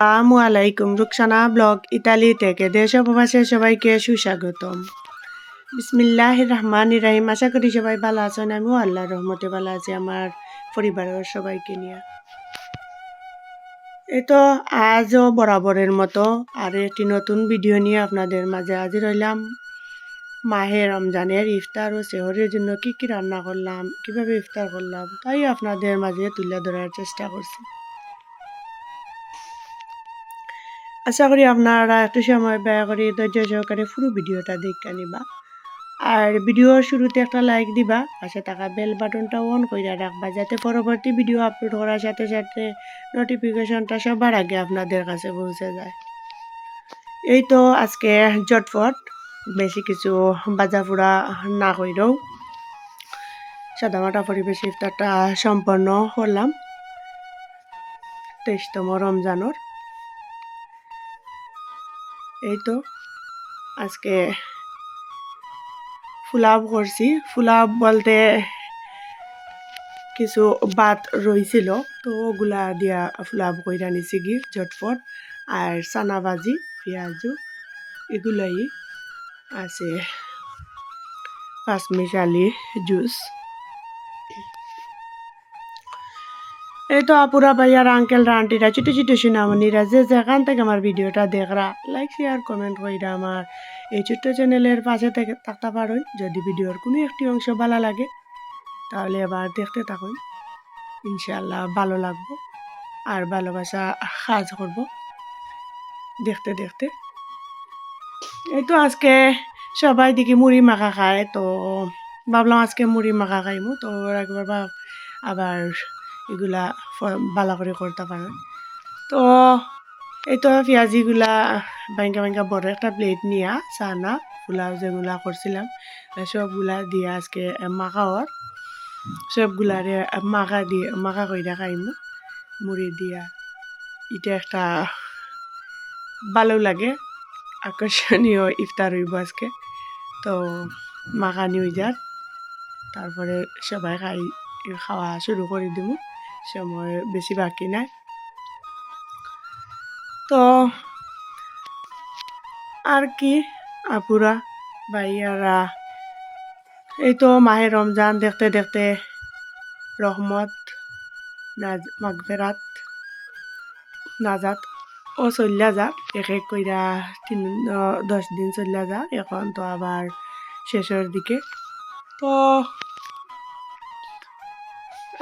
আসসালামু আলাইকুম, Rukhsana blog Italy থেকে দেশ উপবাসে সবাইকে সুস্বাগতম। বিসমিল্লাহ রহমান রাহিম, আশা করি সবাই ভালো আছেন। আমিও আল্লাহর রহমতে ভালো আছি, আমার পরিবারের সবাইকে নিয়ে। এই তো আজও বরাবরের মতো আর একটি নতুন ভিডিও নিয়ে আপনাদের মাঝে হাজির হইলাম। মাহে রমজানের ইফতার ও সেহরের জন্য কি কি রান্না করলাম, কীভাবে ইফতার করলাম, তাই আপনাদের মাঝে তুলে ধরার চেষ্টা করছি। আশা করি আপনারা একটু সময় ব্যয় করে ধৈর্য সহকারে পুরো ভিডিওটা দেখে নিবা। আর ভিডিওর শুরুতে একটা লাইক দিবা, পাশে থাকা বেল বাটনটা অন করে রাখবা, যাতে পরবর্তী ভিডিও আপলোড করার সাথে সাথে নোটিফিকেশনটা সবার আগে আপনাদের কাছে পৌঁছে যায়। এই তো আজকে জটফট বেশি কিছু বাজা পোড়া না কইরেও সাদামাটা পরিবেশ ইফতারটা সম্পন্ন করলাম। তেইশতম রমজানোর এই তো, আজকে ফুলাব করছি। ফুলাব বলতে কিছু ভাত রইছিল, তো ওগুলা দিয়া ফুলাব কইরা নিছি গি ঝটফট আর চানা ভাজি পেঁয়াজু এগুলাই আছে। পাঁচমিশালি জুস। এই তো আপুরা ভাইয়ার আঙ্কেলরা আন্টিরা ছোটো ছোটো সুনামনিরা যে যেখান থেকে আমার ভিডিওটা দেখরা লাইক শেয়ার কমেন্ট কইরা আমার এই ছোট্ট চ্যানেলের পাশে থেকে থাকতে পারেন। যদি ভিডিওর কোনো একটি অংশ ভালো লাগে, তাহলে এবার দেখতে থাকুন। ইনশাল্লাহ ভালো লাগবো আর ভালোবাসা কাজ করব দেখতে দেখতে। এই তো আজকে সবাই দেখি মুড়ি মাখা খায়, তো ভাবলাম আজকে মুড়ি মাখা খাইমু, তো একবার আবার এগুলা ভালো করে করতে পারেন। তো এই তো পেঁয়াজিগুলা ব্যাঙ্কা ব্যাঙ্কা বড় একটা প্লেট নিয়া চানা, পোলাও যেগুলা করছিলাম সবগুলা দিয়ে আজকে মাখাওয়ার সবগুলারে মাখা দিয়ে, মাখা কইরা খাইমু। মুড়ি দিয়া। এটা একটা ভালো লাগে। আকর্ষণীয় ইফতার হইব আজকে। তো মাখা নিয়ে যার তারপরে সবাই খাই, খাওয়া শুরু করে দিব সময় বেশি বাকি নাই। তো আর কি, আপুরা, ভাইয়ারা, এই তো মাহে রমজান দেখতে দেখতে রহমত মাগফেরাত, নাজাত, ও চলিয়া যা এক এক কইরা তিন, দশ দিন চলিয়া যা, এখন তো আবার শেষের দিকে। তো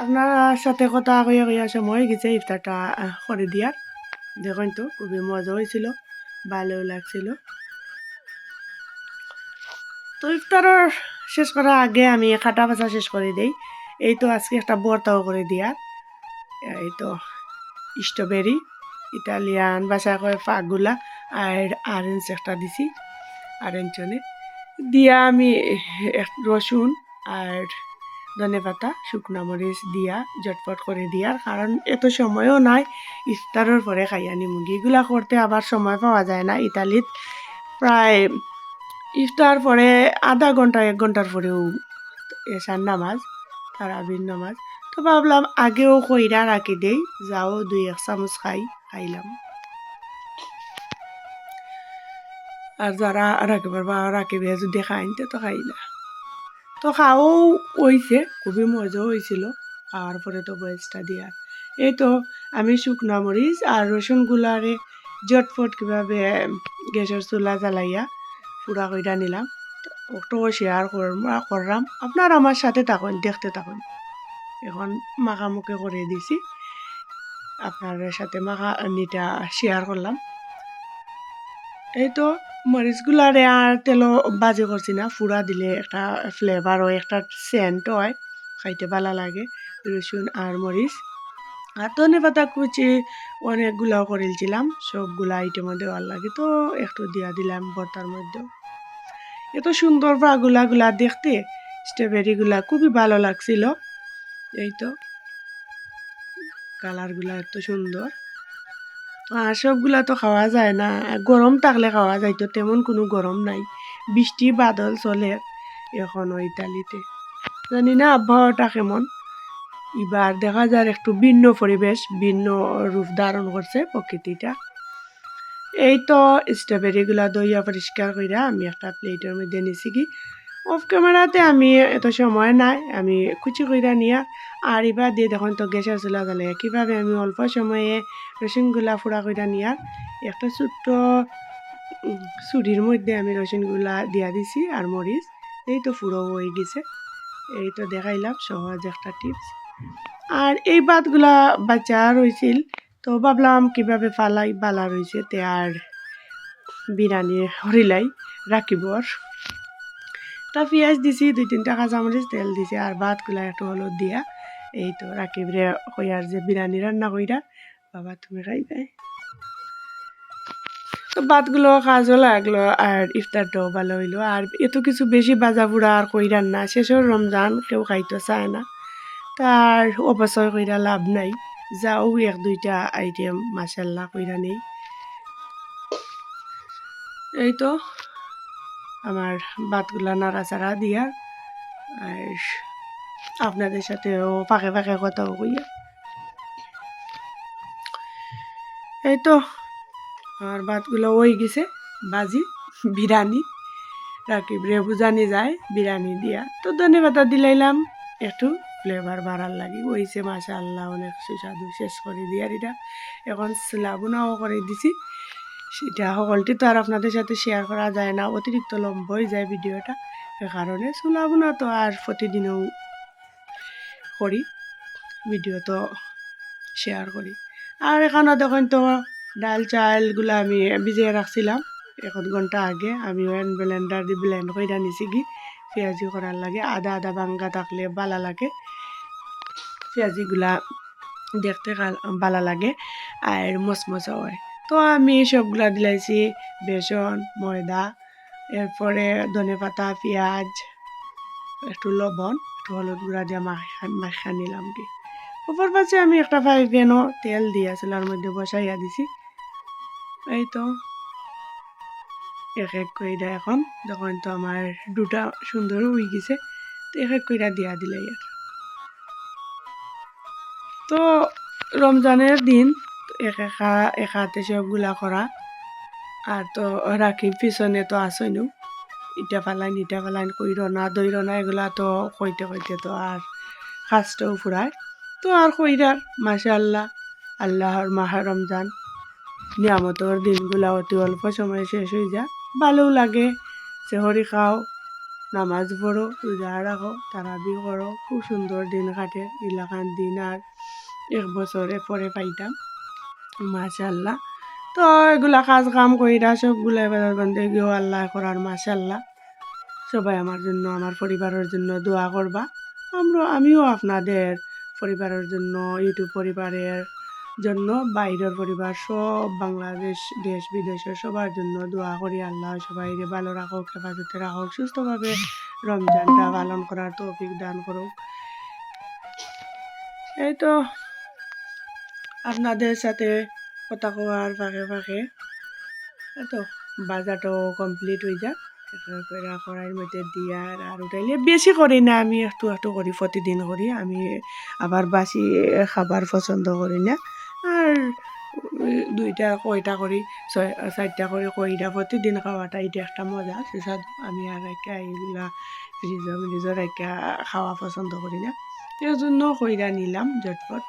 আপনার সাথে কথা কইয়া কইয়া সময় গেছে ইফতারটা করে দিয়ার দেখুন তো, খুবই মজা হয়েছিল ভালো লাগছিল। তো ইফতারের শেষ করার আগে আমি খাটা বাছা শেষ করে দিই। এই তো আজকে একটা বর্তাও করে দিয়ার এই তো স্ট্রবেরি ইটালিয়ান বাসা করে ফাগুলা আর অরেঞ্জ একটা দিছি অরেঞ্জ দিয়া আমি রসুন আর ধনে পাতা শুকনো মরিচ দিয়া, জটপট করে দিয়ার কারণ এত সময়ও নাই ইফতারের পরে খাইয়া মুরগি এগুলা করতে আবার সময় পাওয়া যায় না ইতালিত প্রায় ইফতার পরে আধা ঘণ্টা এক ঘণ্টার পরেও এসার নামাজ তারাবির নামাজ। তো ভাবলাম আগেও কইরা রাখি দেই, যাও দুই এক চামচ খাই খাইলাম আর যারা রাখিবার বা রাখিবে যদি খাইন তো খাইলা তো খাও হয়েছে খুবই মজাও হয়েছিল খাওয়ার পরে তো বয়সটা দিয়া। এই তো আমি শুকনা মরিচ আর রসুনগুলারে জটফট কীভাবে গ্যাসের চুলা জ্বালাইয়া পুরা কইরা নিলাম। ওটাও শেয়ার করলাম। আপনার আমার সাথে থাকুন, দেখতে থাকুন। এখন মাখামুখি করে দিছি। আপনার সাথে মাখা, নিটা শেয়ার করলাম। এই তো মরিচগুলারে আর তেলও বাজি করছি না ফুরা দিলে একটা ফ্লেভার হয়, একটা সেন্ট হয়, খাইতে ভালো লাগে রসুন আর মরিচ আর ধনে পাতা কুচি অনেকগুলাও করেছিলাম সবগুলা আইটেমও দেওয়ার লাগে, তো একটু দিয়া দিলাম বর্তার মধ্যে। এত সুন্দরগুলা দেখতে স্ট্রবেরিগুলা খুবই ভালো লাগছিল। এই তো কালারগুলা এত সুন্দর আর সবগুলা তো খাওয়া যায় না। গরম থাকলে খাওয়া যায়, তো তেমন কোনো গরম নাই। বৃষ্টি বাদল চলে এখনও ইতালিতে জানি না আবহাওয়াটা কেমন? এবার দেখা যায় একটু ভিন্ন পরিবেশ ভিন্ন রূপ ধারণ করছে প্রকৃতিটা এই তো স্ট্রবেরিগুলা দইয়া পরিষ্কার কইরা আমি একটা প্লেটের মধ্যে নিছি কি অফ ক্যামেরাতে আমি এত সময় নাই, আমি কুচি কইরা নিয়া, আর এবার দিয়ে দেখুন তো গ্যাসের চুলা জ্বালে কীভাবে আমি অল্প সময়ে রসুনগুলা ফুড়া কইরা নিয়া, একটা ছোট্ট ছুরির মধ্যে আমি রসুনগুলা দিয়া দিছি আর মরিচ এই তো ফুড়ো হয়ে গেছে। এই তো দেখাইলাম সহজ একটা টিপস আর এই ভাতগুলা বাচ্চা রয়েছিল তো ভাবলাম কীভাবে ফালাই, বালা রয়েছে তে আর বিরিয়ানি হরিলাই রাখিবর তা পেঁয়াজ দিছি, দুই, তিনটা কাঁচামরিচ, তেল দিছি আর ভাতগুলা একটু হলুদ দিয়া। এই তো রাকিবরে কইয়ার যে বিরিয়ানি রান্না কইরা, বাবা তুমি খাইবে। তো ভাতগুলো কাজও লাগল আর ইফতারটাও ভালো হইল। আর এত কিছু বেশি বাজা বুড়া আর কইরান না শেষের রমজান কেউ খাইতে চায় না। তার অপচয় কইরা লাভ নাই। যাও, এক, দুইটা আইটেম মাসাল্লাহ কইরা নেই। এই তো আমার ভাতগুলা নাড়াচাড়া দিয়া, আর আপনাদের সাথেও ফাঁকে ফাঁকে কথাও কইয়া। এই তো আর ভাতগুলো ওই গেছে, বাজি, বিরিয়ানি, রাকিব রে বুঝানি যায়, বিরিয়ানি দিয়া। তো ধন্যবাদ দিলাইলাম, একটু ফ্লেভার বাড়ার লাগি হয়েছে মাসা আল্লাহ অনেক সুস্বাদু, শেষ করে দিয়ার এটা এখন স্লাবুনাও করে দিছি। সেটা সকলটি তো আর আপনাদের সাথে শেয়ার করা যায় না। অতিরিক্ত লম্ব হয়ে যায় ভিডিওটা। সে কারণে সুলাবুনা তো আর প্রতিদিনও করি, ভিডিও তো শেয়ার করি। আর এখানে দেখুন তো ডাল চালগুলো আমি ভিজিয়ে রাখছিলাম। এক ঘণ্টা আগে আমি ওয়ান ব্লেন্ডার দিয়ে ব্লেন্ড করে নিছি কি পেঁয়াজি করার লাগে, আদা আদা বাঙ্গা থাকলে বালা লাগে। পেঁয়াজিগুলা দেখতে ভালো লাগে, আর মচমচা হয়। তো আমি সবগুলা দিলাইছি, বেসন, ময়দা, এরপরে ধনে পাতা, পেঁয়াজ, একটু লবণ, একটু হলুদ গুঁড়া দিয়ে মাখা নিলাম কি। উপর পাশে আমি একটা ফ্রাই প্যানও তেল দিয়ে চুলার মধ্যে বসাইয়া দিছি। এই তো। এক এক কইরা এখন, যখন তো আমার দুটা সুন্দর হয়ে গেছে, তো এক এক কইরা দিয়া দিলে তো রমজানের দিন এক একা এক সবগুলা করা আর তো রাখি পিছনে তো আসইনো ইটা ফালাইন ইটা ফালাইন কইর না দইর না এগুলা তো কইতে কইতে তো আর কাজটাও ফুরায় তো আর কইরার মাসা আল্লাহ আল্লাহর মাহা রমজান নিয়ামতর দিনগুলা অতি অল্প সময়ে শেষ হয়ে যায় ভালো লাগে চেহরি খাও, নামাজ পড়ো রোজা রাখো তারাবি করো খুব সুন্দর দিন কাটে ইলাকান দিন আর এক বছরে পরে পাইতাম। মাশাল্লাহ তো এগুলা কাজ কাম কইরা সবগুলা এবার বন্ধে গিয়েও আল্লাহ করার মাশাল্লাহ সবাই আমার জন্য, আমার পরিবারের জন্য দোয়া করবা। আমরা, আমিও আপনাদের পরিবারের জন্য, ইউটিউব পরিবারের জন্য, বাইরের পরিবার, সব বাংলাদেশ, দেশ, বিদেশের সবার জন্য দোয়া করি আল্লাহ। সবাই ভালো রাখুক, হেফাজতে রাখুক, সুস্থভাবে রমজানটা পালন করার তৌফিক দান করুক। এই তো আপনাদের সাথে কথা কোয়ার ফাঁকে ফাঁকে তো বাজারটাও কমপ্লিট হয়ে যাক। কড়াইয়ের মধ্যে দিয়ার আর উঠাইলে বেশি করি না আমি একটু একটু করি প্রতিদিন করি আমি আবার বাসি খাবার পছন্দ করি না। আর দুইটা, কয়টা করি, ছয়, চারটা করে কইটা প্রতিদিন খাওয়াটা এটা একটা মজা। সেসব আমি আর একটা এইগুলা ফ্রিজর মিরিজর একটা খাওয়া পছন্দ করি না। এর জন্য কইরা নিলাম ঝটপট।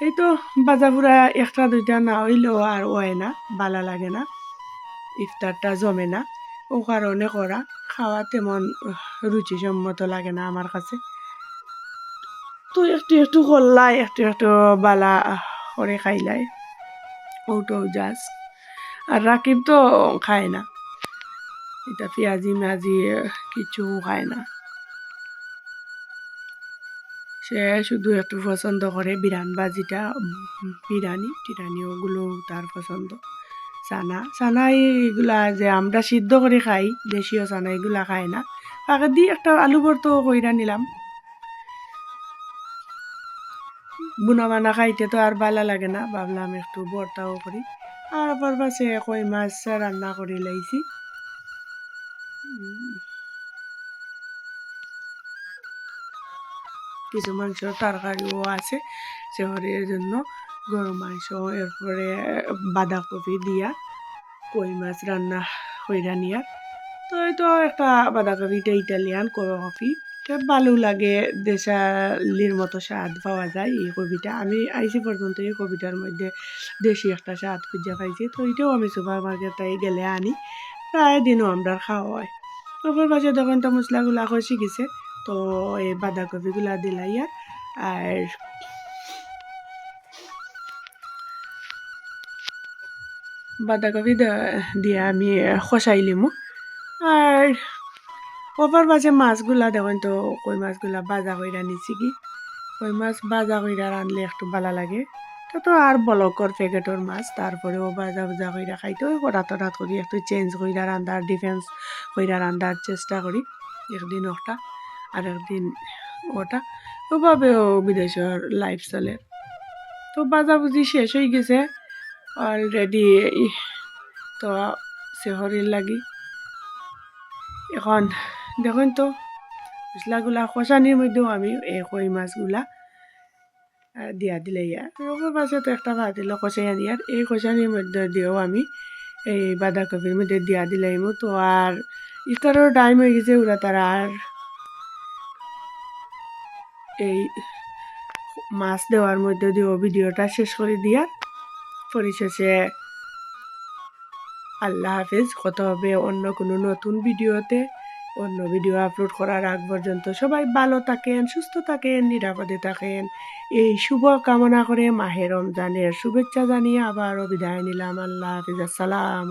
এই তো বাজাপুরা একটা, দুইটা না হইলেও আর হয় না, বালা লাগে না। ইফতারটা জমে না, ও কারণে করা। খাওয়া তেমন রুচিসম্মত লাগে না আমার কাছে। তো একটু একটু করলাই একটু একটু বালা করে খাইলাই। ওটাও জাস আর রাকিব তো খায় না। এটা পেঁয়াজি মেয়াজি কিছু খায় না। সে শুধু একটু পছন্দ করে বিরান বাজিটা বিরিয়ানি টিরানি ওগুলো তার পছন্দ। চানা চানা এইগুলা যে আমরা সিদ্ধ করে খাই, দেশীয় চানা এগুলা খায় না। তাকে দিয়ে একটা আলু ভর্ত কইরা নিলাম। বুনা বানা খাইতে তো আর ভালো লাগে না, ভাবলাম একটু ভর্তাও করি। আর পর পাশে কই মাছ রান্না করে লাইছি। কিছু মাংসর তরকারিও আছে। শহরের জন্য গরু মাংস, এরপরে বাঁধাকপি দিয়া কই মাছ রান্না কইরা নিয়া। তো এই তো একটা বাঁধাকপিটা ইটালিয়ান কপি। ভালো লাগে, দেশালির মতো স্বাদ পাওয়া যায় এই কবিটা আমি আইসি পর্যন্ত এই কবিটার মধ্যে দেশি একটা স্বাদ খুঁজে পাইছি। তো এটাও আমি সুপার মার্কেটে গেলে আনি, প্রায় দিনও আমরা খাওয়া হয় তারপর তখন তো মশলাগুলা কষি গেছে তো এই বাঁধাকপিগুলা দিলাই আর বাঁধাকপি দিয়ে আমি খসাই লিমু। আর ওপর পাশে মাছগুলা দেখেন তো, কই মাছগুলা বাজা কইরা নিছি কি? কই মাছ বাজা কইরা রানলে একটু ভালো লাগে। তো তো আর বলকর প্যাকেটর মাছ, তারপরেও বাজা বাজা কইরা খাইতে ওই হঠাৎ হঠাৎ করি একটু চেঞ্জ কইরা রান্ধার ডিফেন্স কইরা রান্ধার চেষ্টা করি, একদিন ওটা আর একদিন ওটা, ওভাবেও বিদেশের লাইফ চলে তো বাজাবুজি শেষ হয়ে গেছে। অলরেডি তো শহরের লাগি। এখন দেখুন তো, মশলাগুলা খসানির মধ্যেও আমি এই কই মাছগুলা দিয়া দিলে ইয়া। ওপর পাশে তো একটা ভাত দিল কষাই আনি এই কষানির মধ্যে দিয়েও আমি এই বাঁধাকপির মধ্যে দিয়া দিলাম তো আর ইফতারের টাইম হয়ে গেছে, ওরা তারা আর এই মাছ দেওয়ার মধ্যে দিয়েও ভিডিওটা শেষ করে দিয়া পরিশেষে আল্লাহ হাফিজ কত হবে অন্য কোনো নতুন ভিডিওতে। অন্য ভিডিও আপলোড করার আগ পর্যন্ত সবাই ভালো থাকেন, সুস্থ থাকেন, নিরাপদে থাকেন। এই শুভ কামনা করে মাহে রমজানের শুভেচ্ছা জানিয়ে আবারও বিদায় নিলাম। আল্লাহ হাফিজ, আসসালাম